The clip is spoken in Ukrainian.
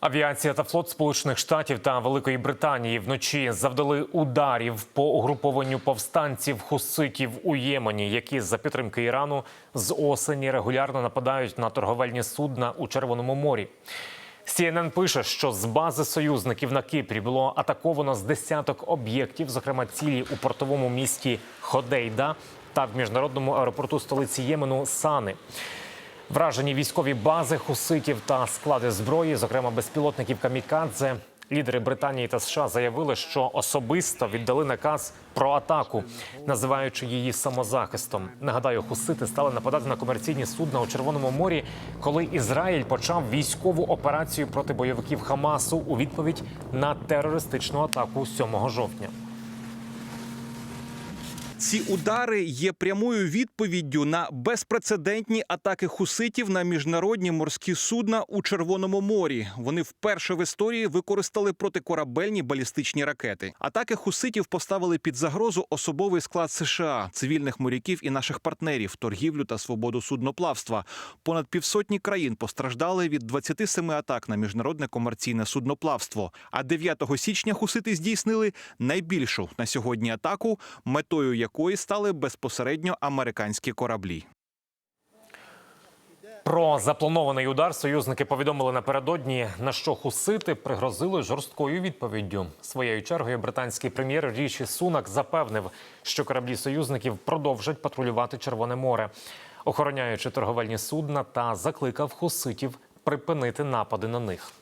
Авіація та флот Сполучених Штатів та Великої Британії вночі завдали ударів по угрупованню повстанців хуситів у Ємені, які за підтримки Ірану з осені регулярно нападають на торговельні судна у Червоному морі. CNN пише, що з бази союзників на Кипрі було атаковано з десяток об'єктів, зокрема цілі у портовому місті Ходейда та в міжнародному аеропорту столиці Ємену Сани. Вражені військові бази хуситів та склади зброї, зокрема безпілотників камікадзе. Лідери Британії та США заявили, що особисто віддали наказ про атаку, називаючи її самозахистом. Нагадаю, хусити стали нападати на комерційні судна у Червоному морі, коли Ізраїль почав військову операцію проти бойовиків Хамасу у відповідь на терористичну атаку 7 жовтня. Ці удари є прямою відповіддю на безпрецедентні атаки хуситів на міжнародні морські судна у Червоному морі. Вони вперше в історії використали протикорабельні балістичні ракети. Атаки хуситів поставили під загрозу особовий склад США, цивільних моряків і наших партнерів, торгівлю та свободу судноплавства. Понад півсотні країн постраждали від 27 атак на міжнародне комерційне судноплавство. А 9 січня хусити здійснили найбільшу на сьогодні атаку, метою якої стали безпосередньо американські кораблі. Про запланований удар союзники повідомили напередодні, на що хусити пригрозили жорсткою відповіддю. Своєю чергою британський прем'єр Ріші Сунак запевнив, що кораблі союзників продовжать патрулювати Червоне море, охороняючи торговельні судна та закликав хуситів припинити напади на них.